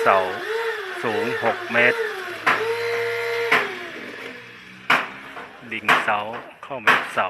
เสาสูง 6 เมตร ดิ่งเสาเข้ามาเสา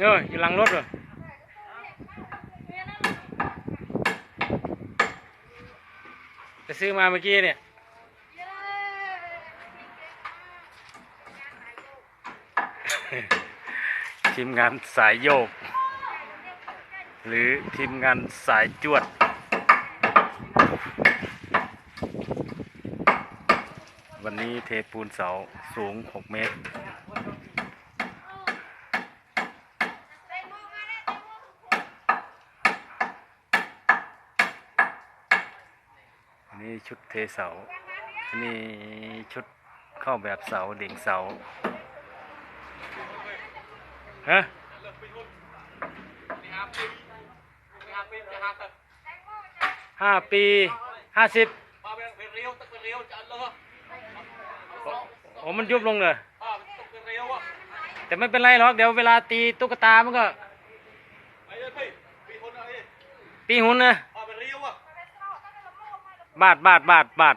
เอออยู่หลังรถเหรอจะซื้อมาเมื่อกี้เนี่ยทีมงานสายโยก หรือทีมงานสายจวด วันนี้เทปูนเสาสูง 6 เมตร นนี้ชุดเทเสา อันนี้ชุดเข้าแบบเสาเด่งเสา ฮะห้าปีห้าสิบโอ้มันยุบลงเลยแต่ไม่เป็นไรหรอก เดี๋ยวเวลาตีตุ๊กตามันก็ตีหุ่นนะ บาทบาทบาทบาท